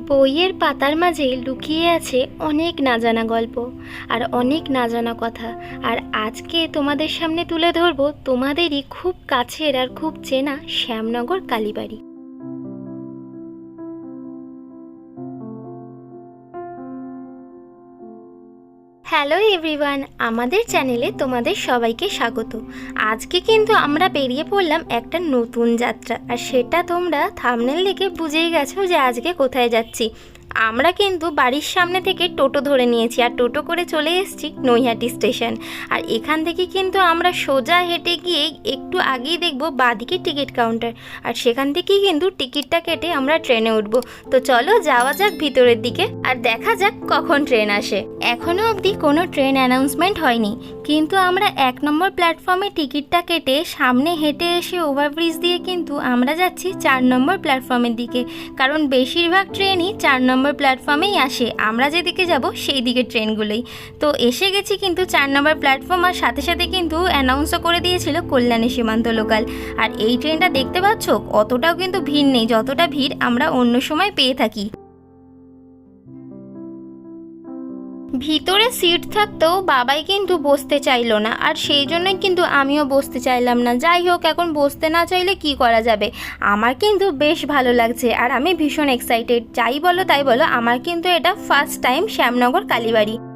বইয়ের পাতার মাঝে লুকিয়ে আছে অনেক না জানা গল্প আর অনেক না জানা কথা। আর আজকে তোমাদের সামনে তুলে ধরবো তোমাদেরই খুব কাছের আর খুব চেনা শ্যামনগর কালীবাড়ি। হ্যালো এভরিওয়ান, আমাদের চ্যানেলে তোমাদের সবাইকে স্বাগত। আজকে কিন্তু আমরা বেরিয়ে পড়লাম একটা নতুন যাত্রা, আর সেটা তোমরা থামনেল দেখে বুঝেই গেছো যে আজকে কোথায় যাচ্ছি। আমরা কিন্তু বাড়ির সামনে থেকে টোটো ধরে নিয়েছি আর টোটো করে চলে এসেছি নৈহাটি স্টেশন। আর এখান থেকে কিন্তু আমরা সোজা হেঁটে গিয়ে একটু আগেই দেখব বাদিকে টিকিট কাউন্টার। আর সেখান থেকেই কিন্তু টিকিটটা কেটে আমরা ট্রেনে উঠবো। তো চলো যাওয়া যাক ভিতরের দিকে। আর দেখা যাক কখন ট্রেন আসে। এখনও অবধি কোনো ট্রেন অ্যানাউন্সমেন্ট হয়নি। কিন্তু আমরা এক নম্বর প্ল্যাটফর্মে টিকিটটা কেটে সামনে হেঁটে এসে ওভারব্রিজ দিয়ে কিন্তু আমরা যাচ্ছি চার নম্বর প্ল্যাটফর্মের দিকে। কারণ বেশিরভাগ ট্রেনই চার নম্বর প্ল্যাটফর্মেই আসে। আমরা যেদিকে যাব সেই দিকে ট্রেনগুলোই। তো এসে গেছি কিন্তু চার নম্বর প্ল্যাটফর্ম আর সাথে সাথে কিন্তু অ্যানাউন্সও করে দিয়েছিল কল্যাণী সীমান্ত লোকাল আর এই ট্রেনটা দেখতে পাচ্ছ? অতটাও কিন্তু ভিড় নেই। যতটা ভিড় আমরা অন্য সময় পেয়ে থাকি। ভিতরে সিট থাকতেও বাবাই কিন্তু বসতে চাইল না, আর সেই জন্যই কিন্তু আমিও বসতে চাইলাম না। যাই হোক, এখন বসতে না চাইলে কি করা যাবে? আমার কিন্তু বেশ ভালো লাগছে, আর আমি ভীষণ এক্সাইটেড যাই বলো, তাই বলো, আমার কিন্তু এটা first time Shyamnagar Kalibari.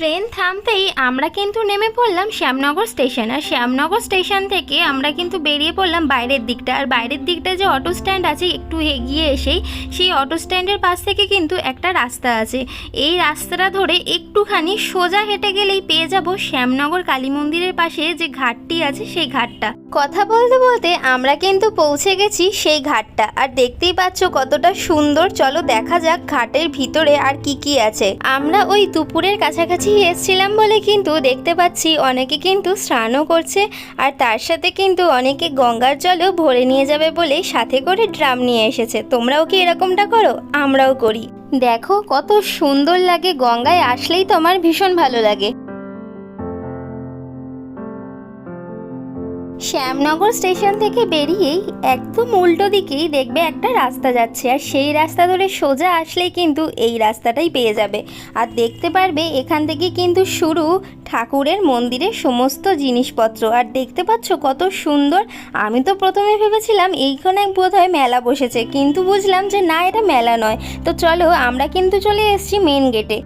Train থামতেই আমরা কিন্তু নেমে পড়লাম শ্যামনগর স্টেশন। আর শ্যামনগর স্টেশন থেকে আমরা কিন্তু বেরিয়ে পড়লাম বাইরের দিকটা। আর বাইরের দিকটা যে অটো স্ট্যান্ড আছে, একটু এগিয়ে এসেই সেই অটো স্ট্যান্ডের পাশ থেকে কিন্তু একটা রাস্তা আছে। এই রাস্তাটা ধরে একটুখানি সোজা হেঁটে গেলেই পেয়ে যাব শ্যামনগর কালী মন্দিরের পাশে যে ঘাটটি আছে, সেই ঘাটটা। কথা বলতে বলতে আমরা কিন্তু পৌঁছে গেছি সেই ঘাটটা। আর দেখতেই পাচ্ছ কতটা সুন্দর। চলো দেখা যাক ঘাটের ভিতরে আর কি কি আছে। আমরা ওই দুপুরের কাছাকাছি এসেছিলাম বলে কিন্তু দেখতে পাচ্ছি অনেকে কিন্তু স্নানও করছে আর তার সাথে কিন্তু অনেকে গঙ্গার জলও ভরে নিয়ে যাবে বলে সাথে করে ড্রাম নিয়ে এসেছে। তোমরাও কি এরকমটা করো? আমরাও করি। দেখো কত সুন্দর লাগে গঙ্গায়, আসলেই তো আমার ভীষণ ভালো লাগে। শ্যামনগর স্টেশন থেকে বেরিয়েই একদম উল্টো দিকেই দেখবে একটা রাস্তা যাচ্ছে। আর সেই রাস্তা ধরে সোজা আসলেই কিন্তু এই রাস্তাটাই পেয়ে যাবে। আর দেখতে পারবে এখান থেকে কিন্তু শুরু ঠাকুরের মন্দিরের সমস্ত জিনিসপত্র। আর দেখতে পাচ্ছ কত সুন্দর। আমি তো প্রথমে ভেবেছিলাম এইখানে বোধ হয় মেলা বসেছে। কিন্তু বুঝলাম যে না, এটা মেলা নয়। তো চলো আমরা কিন্তু চলে এসেছি মেন গেটে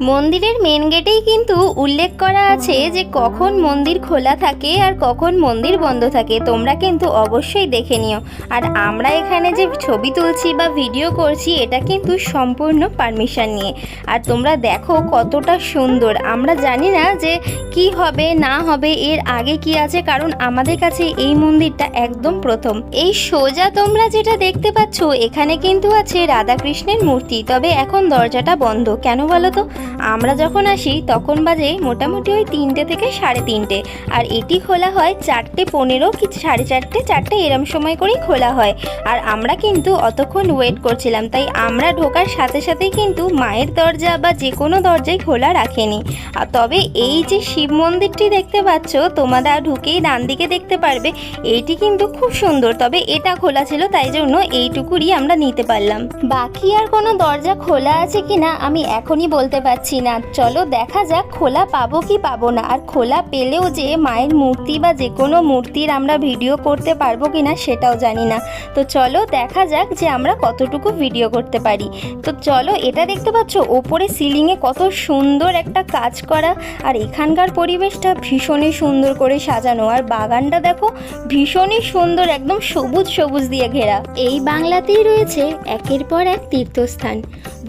মন্দিরের মেন গেটেই কিন্তু উল্লেখ করা আছে যে কখন মন্দির খোলা থাকে আর কখন মন্দির বন্ধ থাকে। তোমরা কিন্তু অবশ্যই দেখে নিও। আর আমরা এখানে যে ছবি তুলছি বা ভিডিও করছি, এটা কিন্তু সম্পূর্ণ পারমিশন নিয়ে। আর তোমরা দেখো কতটা সুন্দর। আমরা জানি না যে কি হবে, না হবে, এর আগে কি আছে, কারণ আমাদের কাছে এই মন্দিরটা একদম প্রথম। এই সোজা তোমরা যেটা দেখতে পাচ্ছ, এখানে কিন্তু আছে রাধাকৃষ্ণের মূর্তি। তবে এখন দরজাটা বন্ধ। কেন বলো তো? আমরা যখন আসি, তখন বাজে মোটামুটি ওই তিনটে থেকে সাড়ে তিনটে। আর এটি খোলা হয় চারটে পনেরো কি সাড়ে চারটে চারটে এরম সময় করেই খোলা হয়। আর আমরা কিন্তু অতক্ষণ ওয়েট করছিলাম, তাই আমরা ঢোকার সাথে সাথেই কিন্তু মায়ের দরজা বা যে কোনো দরজাই খোলা রাখেনি। আর তবে এই যে শিব মন্দিরটি দেখতে পাচ্ছ তোমরা ঢুকেই ডান দিকে দেখতে পারবে এইটি কিন্তু খুব সুন্দর। তবে এটা খোলা ছিল, তাই জন্য এইটুকুরই আমরা নিতে পারলাম। বাকি আর কোনো দরজা খোলা আছে কিনা, আমি এখনই বলতে পারছি না। চলো দেখা যাক খোলা পাবো কি পাবো না। আর খোলা পেলেও যে মায়ের মূর্তি বা যে কোনো মূর্তির আমরা ভিডিও করতে পারব কি না সেটাও জানি না। তো চলো দেখা যাক যে আমরা কতটুকু ভিডিও করতে পারি। তো চলো এটা দেখতে পাচ্ছ, ওপরে সিলিংয়ে কত সুন্দর একটা কাজ করা। আর এখানকার পরিবেশটা ভীষণই সুন্দর করে সাজানো। আর বাগানটা দেখো, ভীষণই সুন্দর একদম সবুজ সবুজ দিয়ে ঘেরা। এই বাংলাতেই রয়েছে একের পর এক তীর্থস্থান।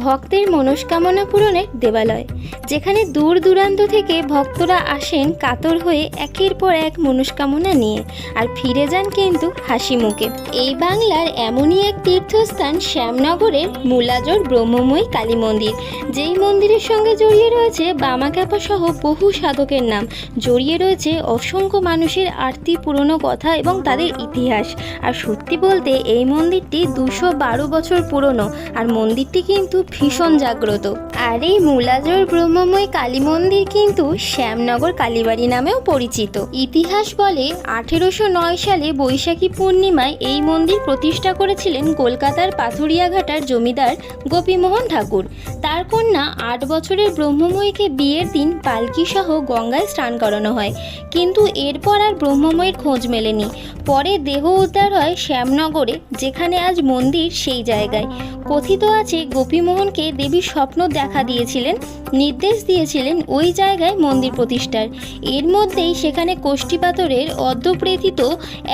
ভক্তের মনস্কামনা পূরণের দেবালয়, যেখানে দূর দূরান্ত থেকে ভক্তরা আসেন কাতর হয়ে একের পর এক মনস্কামনা নিয়ে আর ফিরে যান কিন্তু হাসি মুখে। এই বাংলার এমনই এক তীর্থস্থান শ্যামনগরের মূলাজোর ব্রহ্মময়ী কালী মন্দির, যেই মন্দিরের সঙ্গে জড়িয়ে রয়েছে বামাক্যাপা সহ বহু সাধকের নাম। জড়িয়ে রয়েছে অসংখ্য মানুষের আরতি পুরনো কথা এবং তাদের ইতিহাস। আর সত্যি বলতে এই মন্দিরটি দুশো বারো বছর পুরনো। আর মন্দিরটি কিন্তু ভীষণ জাগ্রত। আর এই মুলাজোর ব্রহ্মময় কালী মন্দির কিন্তু শ্যামনগর কালীবাড়ি নামেও পরিচিত। ইতিহাস বলে আঠেরোশো নয় সালে বৈশাখী পূর্ণিমায় এই মন্দির প্রতিষ্ঠা করেছিলেন কলকাতার পাথুরিয়াঘাটার জমিদার গোপীমোহন ঠাকুর। তার কন্যা আট বছরের ব্রহ্মময়ীকে বিয়ের দিন পালকি সহ গঙ্গায় স্নান করানো হয়। কিন্তু এরপর আর ব্রহ্মময়ের খোঁজ মেলেনি। পরে দেহ উদ্ধার হয় শ্যামনগরে, যেখানে আজ মন্দির সেই জায়গায়। কথিত আছে গোপীমোহনকে দেবী স্বপ্ন দেখা দিয়েছিলেন, নির্দেশ দিয়েছিলেন ওই জায়গায় মন্দির প্রতিষ্ঠার। এর মধ্যেই সেখানে কোষ্ঠী পাথরের অর্ধপ্রেতিত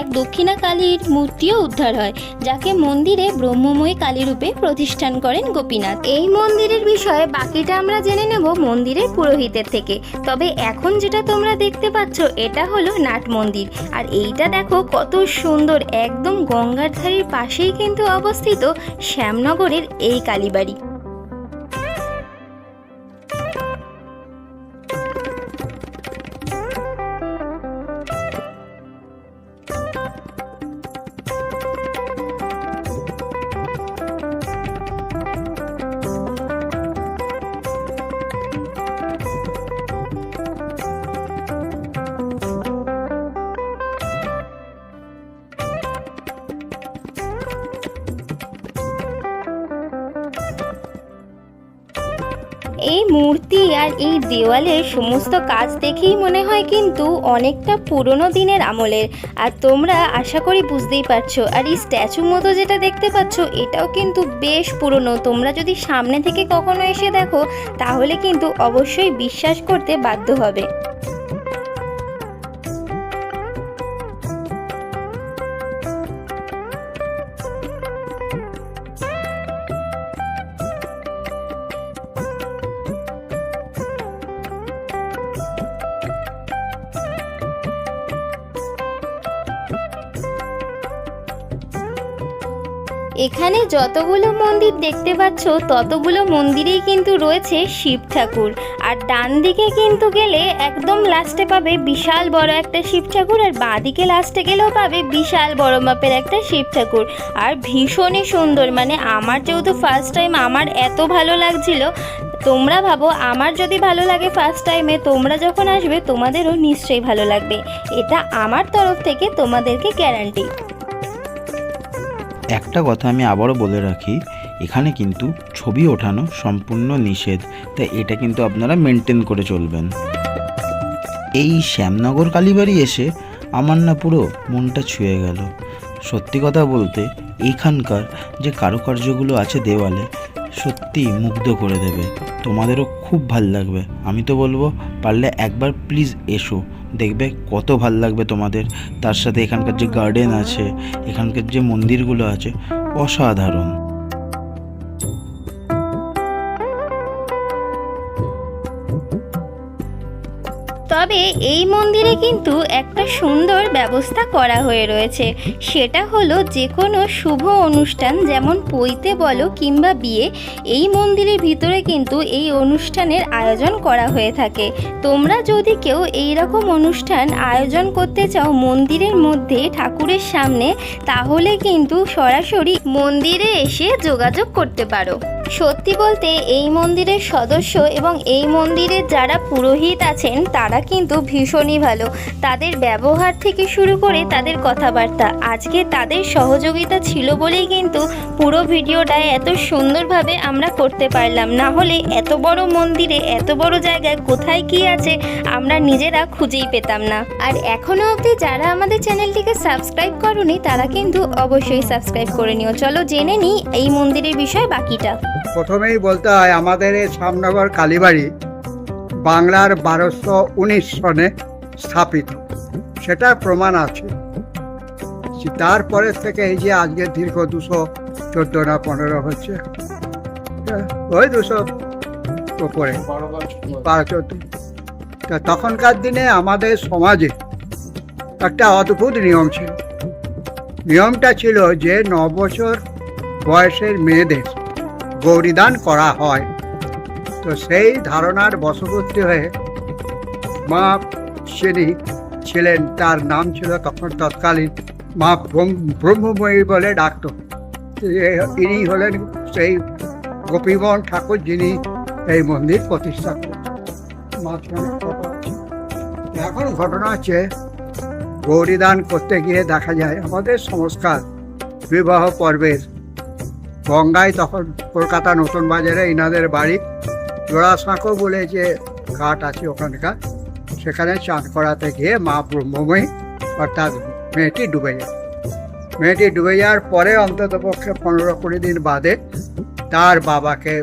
এক দক্ষিণা কালীর মূর্তিও উদ্ধার হয়, যাকে মন্দিরে ব্রহ্মময়ী কালীরূপে প্রতিষ্ঠান করেন গোপীনাথ। এই মন্দিরের বিষয়ে বাকিটা আমরা জেনে নেব মন্দিরের পুরোহিতের থেকে। তবে এখন যেটা তোমরা দেখতে পাচ্ছ, এটা হলো নাট মন্দির। আর এইটা দেখো কত সুন্দর, একদম গঙ্গার ধারের পাশেই কিন্তু অবস্থিত শ্যামনগরের এই কালীবাড়ি। আর এই দেওয়ালের সমস্ত কাজ দেখেই মনে হয় কিন্তু অনেকটা পুরনো দিনের আমলের। আর তোমরা আশা করি বুঝতেই পারছ, আর এই স্ট্যাচু মতো যেটা দেখতে পাচ্ছ, এটাও কিন্তু বেশ পুরনো। তোমরা যদি সামনে থেকে কখনো এসে দেখো, তাহলে কিন্তু অবশ্যই বিশ্বাস করতে বাধ্য হবে। এখানে যতগুলো মন্দির দেখতে পাচ্ছ, ততগুলো মন্দিরেই কিন্তু রয়েছে শিব ঠাকুর। আর ডান দিকে কিন্তু গেলে একদম লাস্টে পাবে বিশাল বড় একটা শিব ঠাকুর, আর বাঁ দিকে লাস্টে গেলেও পাবে বিশাল বড় মাপের একটা শিব ঠাকুর। আর ভীষণই সুন্দর মানে আমার যেহেতু ফার্স্ট টাইম আমার এত ভালো লাগছিল। তোমরা ভাবো, আমার যদি ভালো লাগে ফার্স্ট টাইমে তোমরা যখন আসবে, তোমাদেরও নিশ্চয়ই ভালো লাগবে। এটা আমার তরফ থেকে তোমাদেরকে গ্যারান্টি একটা কথা আমি আবারও বলে রাখি, এখানে কিন্তু ছবি ওঠানো সম্পূর্ণ নিষেধ, তাই এটা কিন্তু আপনারা মেনটেন করে চলবেন। এই শ্যামনগর কালীবাড়ি এসে আমার না পুরো মনটা ছুঁয়ে গেল। সত্যি কথা বলতে, এইখানকার যে কারুকার্যগুলো আছে দেওয়ালে, সত্যি মুগ্ধ করে দেবে। তোমাদেরও খুব ভালো লাগবে। আমি তো বলব, পারলে একবার প্লিজ এসো। দেখবে কত ভালো লাগবে তোমাদের। তার সাথে এখানকার যে গার্ডেন আছে, এখানকার যে মন্দিরগুলো আছে, অসাধারণ। তবে এই মন্দিরে কিন্তু একটা সুন্দর ব্যবস্থা করা হয়ে রয়েছে। সেটা হলো যে কোনো শুভ অনুষ্ঠান, যেমন পৈতে বলো কিংবা বিয়ে, এই মন্দিরের ভিতরে কিন্তু এই অনুষ্ঠানের আয়োজন করা হয়ে থাকে। তোমরা যদি কেউ এই রকম অনুষ্ঠান আয়োজন করতে চাও মন্দিরের মধ্যে ঠাকুরের সামনে, তাহলে কিন্তু সরাসরি মন্দিরে এসে যোগাযোগ করতে পারো। সত্যি বলতে, এই মন্দিরের সদস্য এবং এই মন্দিরের যারা পুরোহিত আছেন, তারা কিন্তু ভীষণই ভালো। তাদের ব্যবহার থেকে শুরু করে তাদের কথাবার্তা। আজকে তাদের সহযোগিতা ছিল বলেই কিন্তু পুরো ভিডিওটা এত সুন্দরভাবে আমরা করতে পারলাম। না হলে এত বড় মন্দিরে, এত বড় জায়গায় কোথায় কি আছে, আমরা নিজেরা খুঁজেই পেতাম না। আর এখনও অবধি যারা আমাদের চ্যানেলটিকে সাবস্ক্রাইব করনি, তারা কিন্তু অবশ্যই সাবস্ক্রাইব করে নিও। চলো জেনে নিই এই মন্দিরের বিষয়ে বাকিটা। প্রথমেই বলতে হয়, আমাদের এই শ্যামনগর কালীবাড়ি বাংলার বারোশো উনিশ সনে স্থাপিত। সেটার প্রমাণ আছে। তারপরে থেকে এই যে আজকে দীর্ঘ দুশো চোদ্দ না পনেরো হচ্ছে ওই দুশো ওপরে, বারো চোদ্দ। তা তখনকার দিনে আমাদের সমাজে একটা অদ্ভুত নিয়ম ছিল। নিয়মটা ছিল যে ন বছর বয়সের মেয়েদের গৌরীদান করা হয়। তো সেই ধারণার বশবর্তী হয়ে মা যিনি ছিলেন, তার নাম ছিল তখন তৎকালীন মা ব্রহ্ম- ব্রহ্মময়ী বলে ডাকত। ইনি হলেন সেই গোপীবন ঠাকুর যিনি এই মন্দির প্রতিষ্ঠা করেছেন। এখন ঘটনা হচ্ছে, গৌরীদান করতে গিয়ে দেখা যায়, আমাদের সংস্কার বিবাহ পর্বের গঙ্গায় তখন কলকাতা নতুন বাজারে ইনাদের বাড়ি। জোড়াসাঁকো বলে যে ঘাট আছে ওখানকার, সেখানে চান করাতে গিয়ে মা ব্রহ্মময়ী অর্থাৎ মেয়েটি ডুবে যায়। মেয়েটি ডুবে যাওয়ার পরে অন্তত পক্ষে পনেরো কুড়ি দিন বাদে তার বাবাকে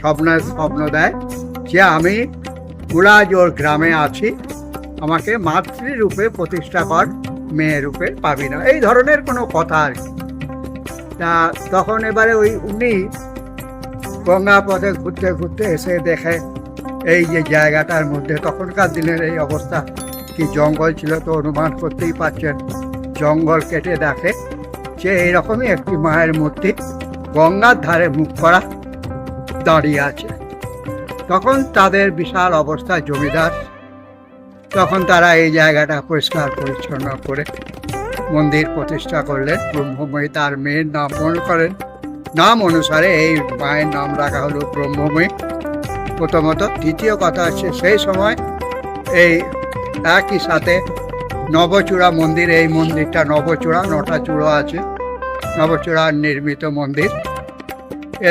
স্বপ্ন স্বপ্ন দেয় যে আমি গুলাজোর গ্রামে আছি, আমাকে মাতৃরূপে প্রতিষ্ঠা কর মেয়ে রূপে পাবি না। এই ধরনের কোনো কথা আর কি। তা তখন এবারে ওই উনি গঙ্গা পথে ঘুরতে ঘুরতে এসে দেখে এই যে জায়গাটার মধ্যে তখনকার দিনের এই অবস্থা, কি জঙ্গল ছিল তো অনুমান করতেই পারছেন। জঙ্গল কেটে দেখে যে এইরকমই একটি মায়ের মূর্তি গঙ্গার ধারে মুখ করা দাঁড়িয়ে আছে। তখন তাদের বিশাল অবস্থা জমিদার। তখন তারা এই জায়গাটা পরিষ্কার পরিচ্ছন্ন করে মন্দির প্রতিষ্ঠা করলেন ব্রহ্মময়ী তার মেয়ের নাম নামকরণ করেন। নাম অনুসারে এই মায়ের নাম রাখা হলো ব্রহ্মময়ী। প্রথমত দ্বিতীয় কথা হচ্ছে সেই সময় এই একই সাথে নবচূড়া মন্দির, এই মন্দিরটা নবচূড়া, নটা চূড়ো আছে। নবচূড়ার নির্মিত মন্দির।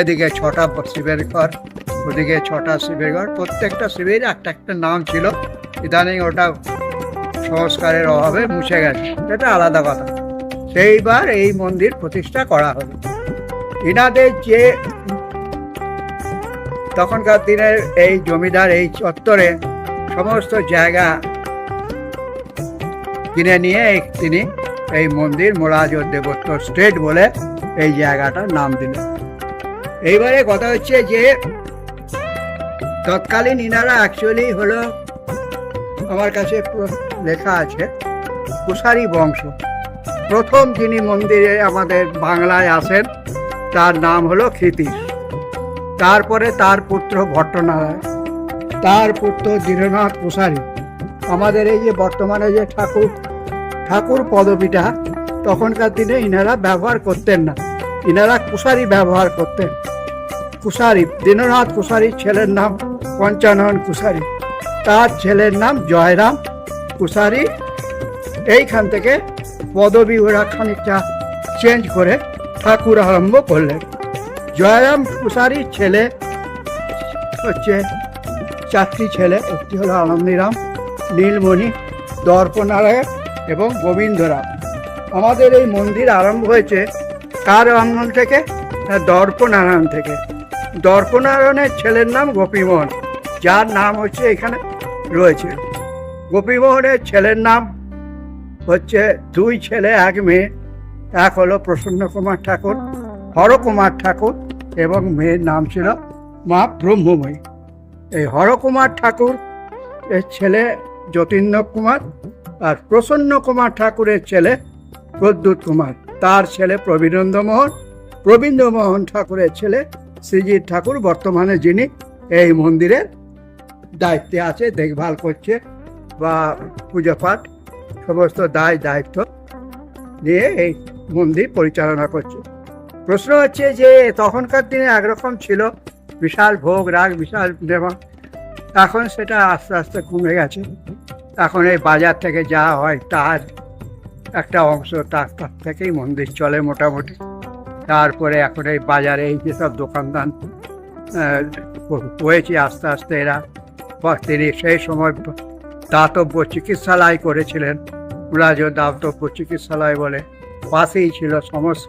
এদিকে ছটা শিবের ঘর, ওদিকে ছটা শিবের ঘর। প্রত্যেকটা শিবের একটা একটা নাম ছিল। ইদানিং ওটা সংস্কারের অভাবে মুছে গেছে। এটা আলাদা কথা। সেইবার এই মন্দির প্রতিষ্ঠা করা হলো। ইনাদের যে তখনকার দিনের এই জমিদার, এই চত্বরে সমস্ত জায়গা কিনে নিয়ে তিনি এই মন্দির মোরাজোর দেবত্ব স্টেট বলে এই জায়গাটার নাম দিলেন। এইবারে কথা হচ্ছে যে তৎকালীন ইনারা অ্যাকচুয়ালি হলো আমার কাছে লেখা আছে কুশারি বংশ। প্রথম যিনি মন্দিরে আমাদের বাংলায় আসেন, তার নাম হলো ক্ষিতিশ। তারপরে তার পুত্র ভট্টনারায়ণ। তার পুত্র দীননাথ কুশারি আমাদের এই যে বর্তমানে যে ঠাকুর ঠাকুর পদবিটা, তখনকার দিনে ইনারা ব্যবহার করতেন না। ইনারা কুশারি ব্যবহার করতেন। কুশারি দীননাথ কুশারির ছেলের নাম পঞ্চানন কুশারি তার ছেলের নাম জয়রাম। কুশারি এইখান থেকে পদবি ওরা খানিকটা চেঞ্জ করে ঠাকুর আরম্ভ করলেন। জয়রাম কুশারির ছেলে, হচ্ছে চারটি ছেলে, একটি হলো আনন্দিরাম নীলমণি দর্পনারায়ণ এবং গোবিন্দরাম। আমাদের এই মন্দির আরম্ভ হয়েছে কার আমল থেকে? দর্পনারায়ণ থেকে। দর্পনারায়ণের ছেলের নাম গোপীমোহন, যার নাম হচ্ছে এখানে রয়েছে। গোপীমোহনের ছেলের নাম হচ্ছে দুই ছেলে, এক মেয়ে। এক হলো প্রসন্ন কুমার ঠাকুর, হরকুমার ঠাকুর এবং মেয়ের নাম ছিল মা ব্রহ্মময়ী। এই হরকুমার ঠাকুর, এর ছেলে যতীন্দ্র কুমার আর প্রসন্ন কুমার ঠাকুরের ছেলে প্রদ্যুৎ কুমার তার ছেলে প্রবীরেন্দ্র মোহন প্রবীন্দ্র মোহন ঠাকুরের ছেলে শ্রীজিৎ ঠাকুর। বর্তমানে যিনি এই মন্দিরের দায়িত্বে আছে, দেখভাল করছে। বা পুজো পাঠ, সমস্ত দায় দায়িত্ব নিয়ে এই মন্দির পরিচালনা করছে। প্রশ্ন হচ্ছে যে, তখনকার দিনে একরকম ছিল? বিশাল ভোগ, রাগ, বিশাল নেওয়া এখন সেটা আস্তে আস্তে কমে গেছে। এখন এই বাজার থেকে যা হয় তার একটা অংশ তার তার থেকেই মন্দির চলে মোটামুটি। তারপরে এখন এই বাজারে এই যেসব দোকানদান হয়েছে আস্তে আস্তে এরা। তিনি সেই সময় দাতব্য চিকিৎসালয় করেছিলেন। মুরাজোর দাতব্য চিকিৎসালয় বলে পাশেই ছিল সমস্ত।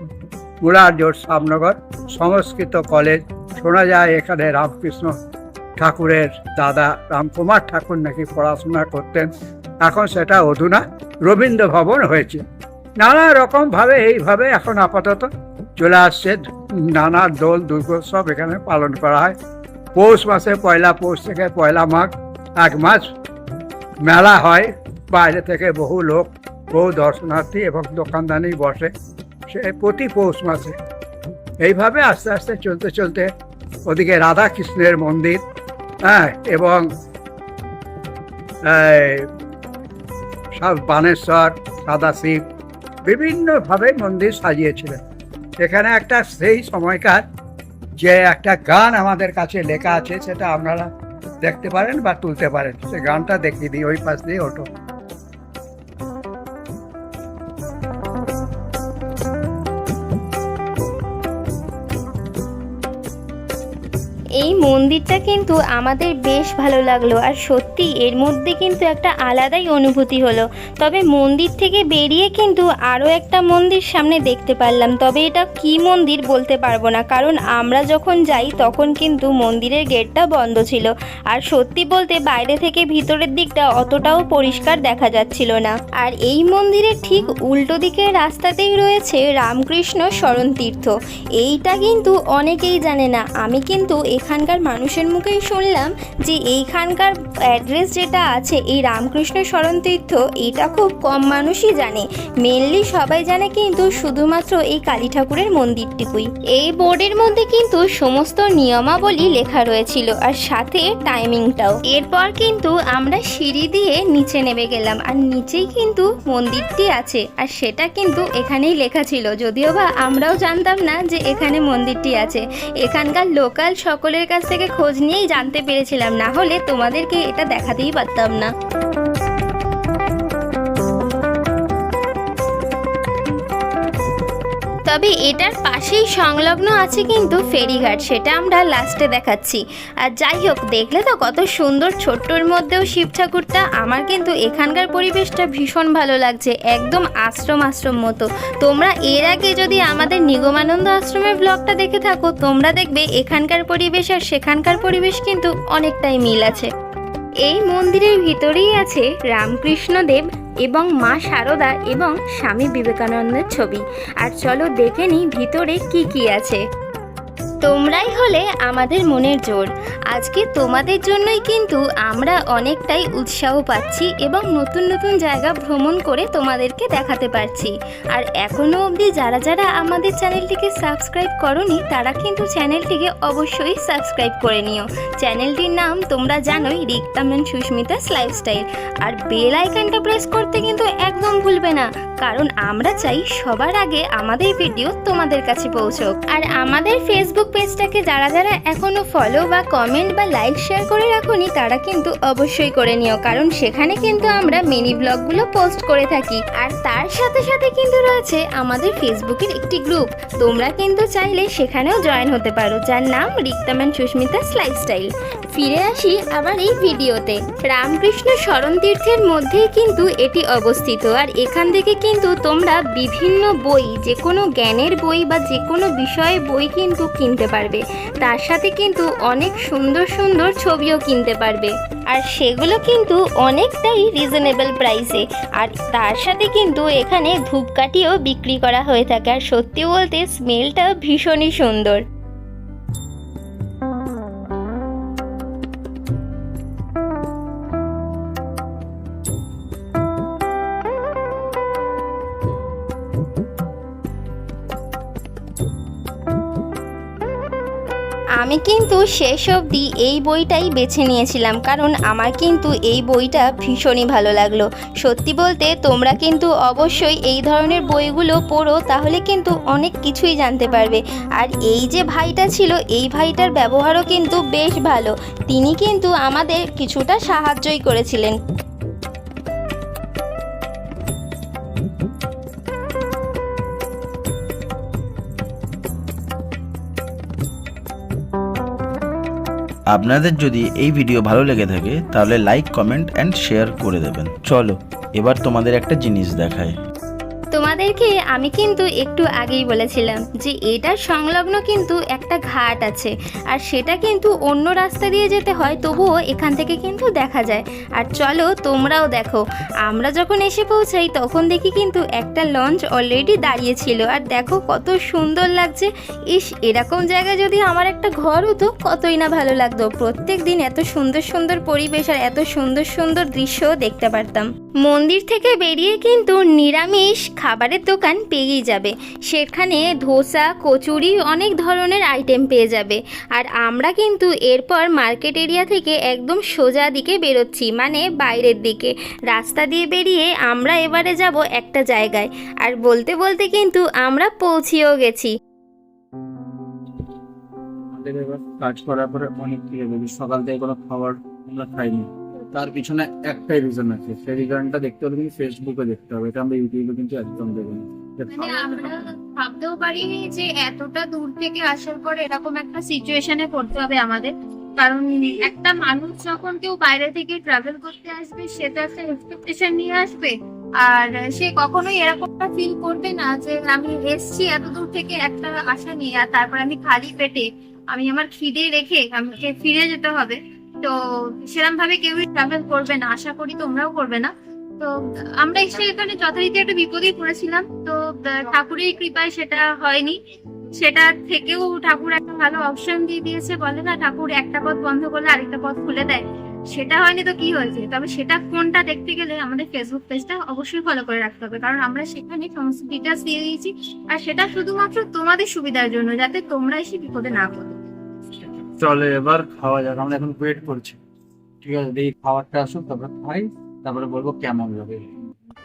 মুরাজোর সামনগর সংস্কৃত কলেজ। শোনা যায় এখানে রামকৃষ্ণ ঠাকুরের দাদা রামকুমার ঠাকুর নাকি পড়াশোনা করতেন। এখন সেটা অধুনা রবীন্দ্র ভবন হয়েছে। নানা রকমভাবে এইভাবে এখন আপাতত চলে আসছে। নানা দোল, দুর্গোৎসব এখানে পালন করা হয়। পৌষ মাসে পয়লা, পৌষ থেকে পয়লা মাঘ এক মাস মেলা হয়, বাইরে থেকে বহু লোক, বহু দর্শনার্থী এবং দোকানদানি বসে। সে প্রতি পৌষ মাসে। এইভাবে আস্তে আস্তে চলতে চলতে ওদিকে রাধা কৃষ্ণের মন্দির হ্যাঁ এবং সব বানেশ্বর সাদাশিব বিভিন্নভাবে মন্দির সাজিয়েছিলেন। এখানে একটা সেই সময়কার যে একটা গান আমাদের কাছে লেখা আছে, সেটা আপনারা দেখতে পারেন বা তুলতে পারেন সে গানটা দেখিয়ে দিই ওই পাশ দিয়ে ওটো এই মন্দিরটা কিন্তু আমাদের বেশ ভালো লাগল। আর সত্যি, এর মধ্যে কিন্তু একটা আলাদাই অনুভূতি হলো। তবে মন্দির থেকে বেরিয়ে কিন্তু আরও একটা মন্দির সামনে দেখতে পারলাম। তবে এটা কি মন্দির বলতে পারব না। কারণ আমরা যখন যাই, তখন কিন্তু মন্দিরের গেটটা বন্ধ ছিল। আর সত্যি বলতে, বাইরে থেকে ভিতরের দিকটা অতটাও পরিষ্কার দেখা যাচ্ছিল না। আর এই মন্দিরের ঠিক উল্টো দিকের রাস্তাতেই রয়েছে রামকৃষ্ণ শরণ তীর্থ এইটা কিন্তু অনেকেই জানে না। আমি কিন্তু এখানকার মানুষের মুখেই শুনলাম যে এইখানকার অ্যাড্রেস যেটা আছে, এই রামকৃষ্ণ শরণ তীর্থ, এটা খুব কম মানুষই জানে। মেনলি সবাই জানে কিন্তু শুধুমাত্র এই কালী ঠাকুরের মন্দিরটুকুই। এই বোর্ডের মধ্যে কিন্তু সমস্ত নিয়মাবলী লেখা রয়েছিল আর সাথে টাইমিংটাও এরপর কিন্তু আমরা সিঁড়ি দিয়ে নিচে নেমে গেলাম আর নিচেই কিন্তু মন্দিরটি আছে আর সেটা কিন্তু এখানেই লেখা ছিল। যদিও বা আমরাও জানতাম না যে এখানে মন্দিরটি আছে। এখানকার লোকাল সকলের কাছ থেকে খোঁজ নিয়েই জানতে পেরেছিলাম। না হলে তোমাদেরকে এটা দেখাতেই পারতাম না। তবে এটার পাশেই সংলগ্ন আছে কিন্তু ফেরিঘাট, সেটা আমরা লাস্টে দেখাচ্ছি। আর যাই হোক, দেখলে তো কত সুন্দর ছোট্টর মধ্যেও শিব ঠাকুরটা। আমার কিন্তু এখানকার পরিবেশটা ভীষণ ভালো লাগছে, একদম আশ্রম আশ্রম মতো। তোমরা এর আগে যদি আমাদের নিগমানন্দ আশ্রমের ব্লগটা দেখে থাকো, তোমরা দেখবে এখানকার পরিবেশ আর সেখানকার পরিবেশ কিন্তু অনেকটাই মিল আছে। এই মন্দিরের ভিতরেই আছে রামকৃষ্ণদেব এবং মা সারদা এবং স্বামী বিবেকানন্দের ছবি। আর চলো দেখে নিই ভিতরে কি কি আছে। তোমরাই হলে আমাদের মনের জোর। আজকে তোমাদের জন্যই কিন্তু আমরা অনেকটাই উৎসাহ পাচ্ছি এবং নতুন নতুন জায়গা ভ্রমণ করে তোমাদেরকে দেখাতে পারছি। আর এখনও অবধি যারা যারা আমাদের চ্যানেলটিকে সাবস্ক্রাইব করনি, তারা কিন্তু চ্যানেলটিকে অবশ্যই সাবস্ক্রাইব করে নিও। চ্যানেলটির নাম তোমরা জানোই রিক্তামেন সুস্মিতাস লাইফস্টাইল। আর বেল আইকনটা প্রেস করতে কিন্তু একদম ভুলবে না, কারণ আমরা চাই সবার আগে আমাদের ভিডিও তোমাদের কাছে পৌঁছক। আর আমাদের ফেসবুক পেজটাকে যারা যারা এখনও ফলো বা কমেন্ট বা লাইক শেয়ার করে রাখোনি, তারা কিন্তু অবশ্যই করে নিও। কারণ সেখানে কিন্তু আমরা মিনি ব্লগগুলো পোস্ট করে থাকি। আর তার সাথে সাথে কিন্তু রয়েছে আমাদের ফেসবুকের একটি গ্রুপ তোমরা কিন্তু চাইলে সেখানেও জয়েন হতে পারো, যার নাম রিক্তাম্যান সুস্মিতাস লাইফস্টাইল ফিরে আসি আবার এই ভিডিওতে। রামকৃষ্ণ স্মরণ তীর্থের মধ্যেই কিন্তু এটি অবস্থিত। আর এখান থেকে কিন্তু তোমরা বিভিন্ন বই যে কোনো জ্ঞানের বই বা যে কোনো বিষয়ে বই কিন্তু কিনতে পারবে। তার সাথে কিন্তু অনেক সুন্দর সুন্দর ছবিও কিনতে পারবে। আর সেগুলো কিন্তু অনেকটাই রিজনেবল প্রাইসে আর তার সাথে কিন্তু এখানে ধূপকাঠিও বিক্রি করা হয়ে থাকে। আর সত্যি বলতে স্মেলটা ভীষণই সুন্দর। আমি কিন্তু শেষ অবধি এই বইটাই বেছে নিয়েছিলাম, কারণ আমার কিন্তু এই বইটা ভীষণই ভালো লাগল। সত্যি বলতে তোমরা কিন্তু অবশ্যই এই ধরনের বইগুলো পড়ো, তাহলে কিন্তু অনেক কিছুই জানতে পারবে। আর এই যে ভাইটা ছিল, এই ভাইটার ব্যবহারও কিন্তু বেশ ভালো। তিনি কিন্তু আমাদের কিছুটা সাহায্যই করেছিলেন। আপনাদের যদি এই ভিডিও ভালো লেগে থাকে, তাহলে লাইক কমেন্ট অ্যান্ড শেয়ার করে দেবেন। চলো, এবার তোমাদের একটা জিনিস দেখায় তোমাদেরকে আমি কিন্তু একটু আগেই বলেছিলাম যে এটার সংলগ্ন কিন্তু একটা ঘাট আছে। আর সেটা কিন্তু অন্য রাস্তা দিয়ে যেতে হয়, তবুও এখান থেকে কিন্তু দেখা যায়। আর চলো তোমরাও দেখো, আমরা যখন এসে পৌঁছাই তখন দেখি কিন্তু একটা লঞ্চ অলরেডি দাঁড়িয়েছিল আর দেখো কত সুন্দর লাগছে। ইস, এরকম জায়গায় যদি আমার একটা ঘর হতো, কতই না ভালো লাগতো। প্রত্যেক দিন এত সুন্দর সুন্দর পরিবেশ আর এত সুন্দর সুন্দর দৃশ্যও দেখতে পারতাম। মন্দির থেকে বেরিয়ে কিন্তু নিরামিষ খাবারের দোকান পেয়েই যাবে। সেখানে ধোসা, কচুরি অনেক ধরনের আইটেম পেয়ে যাবে। আর আমরা কিন্তু এরপর মার্কেট এরিয়া থেকে একদম সোজা দিকে বেরোচ্ছি মানে বাইরের দিকে। রাস্তা দিয়ে বেরিয়ে আমরা এবারে যাব একটা জায়গায়। আর বলতে বলতে কিন্তু আমরা পৌঁছেও গেছি। কাজ করার পরে অনেক সকাল থেকে কোনো খাবার আমরা খাইনি। তার পিছনে একটাই রিজন আছে। সেই রিজনটা দেখতে হলে কিন্তু ফেসবুকে দেখতে হবে। এটা আমরা ইউটিউবে কিন্তু একদম দেবো না। মানে আমরা ভাবতেও পারিনি যে এতটা দূর থেকে আসার পর এরকম একটা সিচুয়েশনে পড়তে হবে আমাদের। কারণ একটা মানুষ যখন কেউ বাইরে থেকে ট্রাভেল করতে আসবে সে তো একটা এক্সপেকটেশন নিয়ে আসবে। আর সে কখনোই এরকমটা ফিল করবে না যে আমি এসছি এত দূর থেকে একটা আশা নিয়ে আর তারপর আমি খালি পেটে আমি আমার খিদে রেখে আমাকে ফিরে যেতে হবে। তো সেরকম ভাবে কেউ ট্রাভেল করবে না। আশা করি তোমরাও করবে না। তো আমরা এসে এখানে যথারীতি একটা বিপদে পড়েছিলাম। তো ঠাকুরের কৃপায় সেটা হয়নি। সেটা থেকেও ঠাকুর একটা ভালো অপশন দিয়ে দিয়েছে। বলে না, ঠাকুর একটা পথ বন্ধ করলে আরেকটা পথ খুলে দেয়। সেটা হয়নি তো কি হয়েছে? তবে সেটা কোনটা দেখতে গেলে আমাদের ফেসবুক পেজটা অবশ্যই ফলো করে রাখতে হবে। কারণ আমরা সেখানে সমস্ত ডিটেলস দিয়ে দিয়েছি। আর সেটা শুধুমাত্র তোমাদের সুবিধার জন্য, যাতে তোমরা এসে বিপদে না পড়ো। চলে এবার খাওয়া যাক। আমরা এখন ওয়েট করছি। ঠিক আছে, দেখি খাবারটা আসুক, তারপরে খাই, তারপরে বলব কেমন লাগে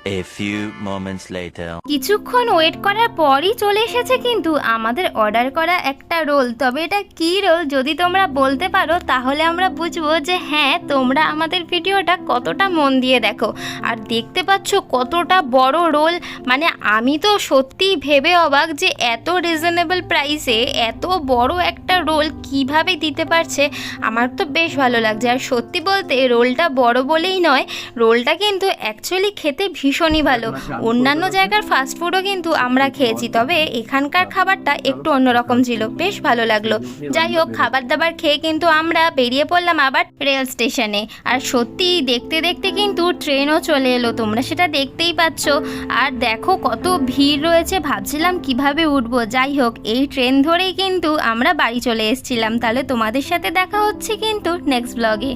A few moments later. কিছুক্ষণ ওয়েট করার পরই চলে এসেছে কিন্তু আমাদের অর্ডার করা একটা রোল তবে এটা কী রোল যদি তোমরা বলতে পারো, তাহলে আমরা বুঝব যে হ্যাঁ তোমরা আমাদের ভিডিওটা কতটা মন দিয়ে দেখো। আর দেখতে পাচ্ছ কতটা বড় রোল মানে আমি তো সত্যিই ভেবে অবাক যে এত রিজনেবল প্রাইসে এত বড় একটা রোল কীভাবে দিতে পারছে। আমার তো বেশ ভালো লাগছে। আর সত্যি বলতে রোলটা বড় বলেই নয়। রোলটা কিন্তু অ্যাকচুয়ালি খেতে ভীষণই ভালো। অন্যান্য জায়গার ফাস্টফুডও কিন্তু আমরা খেয়েছি তবে এখানকার খাবারটা একটু অন্যরকম ছিল বেশ ভালো লাগল। যাই হোক খাবার দাবার খেয়ে কিন্তু আমরা বেরিয়ে পড়লাম আবার রেল স্টেশনে আর সত্যি দেখতে দেখতে কিন্তু ট্রেনও চলে এলো তোমরা সেটা দেখতেই পাচ্ছ। আর দেখো কত ভিড় রয়েছে ভাবছিলাম কীভাবে উঠবো। যাই হোক এই ট্রেন ধরেই কিন্তু আমরা বাড়ি চলে এসেছিলাম। তাহলে তোমাদের সাথে দেখা হচ্ছে কিন্তু নেক্সট ব্লগে